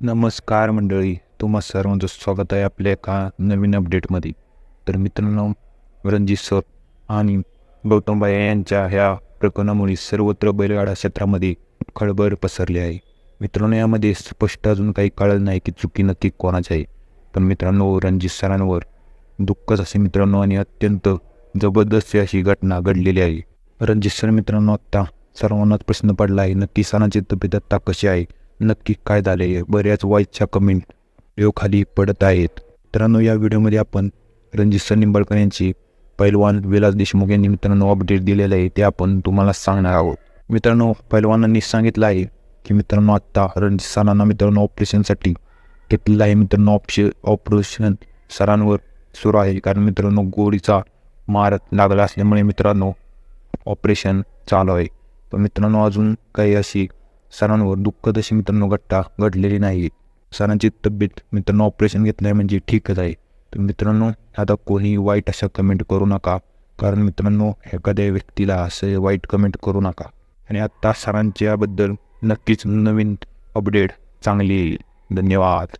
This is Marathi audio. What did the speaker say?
नमस्कार मंडळी तुम्हा सर्वांचं स्वागत आहे आपल्या एका नवीन अपडेटमध्ये तर मित्रांनो रणजित सर आणि गौतमबाई यांच्या ह्या प्रकरणामुळे सर्वत्र बैलगाडा क्षेत्रामध्ये खळबळ पसरली आहे. मित्रांनो यामध्ये स्पष्ट अजून काही कळलं नाही की चुकी नक्की कोणाची आहे. पण मित्रांनो रणजित सरांवर दुःखच असे मित्रांनो आणि अत्यंत जबरदस्त अशी घटना घडलेली आहे. रणजित सर मित्रांनो आत्ता सर्वांनाच प्रश्न पडला आहे नक्की सरांची तब्येत आत्ता कशी आहे? नक्की काय झाले बऱ्याच वाईटच्या कमेंट खाली पडत आहेत. मित्रांनो या व्हिडिओमध्ये आपण रणजित सर निंबाळकर यांची पैलवान विलास देशमुख यांनी मित्रांनो अपडेट दिलेलं आहे ते आपण तुम्हाला सांगणार आहोत. मित्रांनो पैलवानांनी सांगितलं आहे की मित्रांनो आत्ता रणजित सरांना मित्रांनो ऑपरेशनसाठी घेतलेलं आहे. मित्रांनो ऑप्शन ऑपरेशन सरांवर सुरू आहे. कारण मित्रांनो गोळीचा मार लागला असल्यामुळे मित्रांनो ऑपरेशन चालू आहे. पण मित्रांनो अजून काही अशी सरांवर दुःख तशी मित्रांनो घट्टा घडलेली नाही. सरांची तब्येत मित्रांनो ऑपरेशन घेतलं आहे म्हणजे ठीकच आहे. तर मित्रांनो आता कोणी वाईट अशा कमेंट करू नका. कारण मित्रांनो एखाद्या व्यक्तीला असं वाईट कमेंट करू नका. आणि आत्ता सरांच्याबद्दल नक्कीच नवीन अपडेट चांगली येईल. धन्यवाद.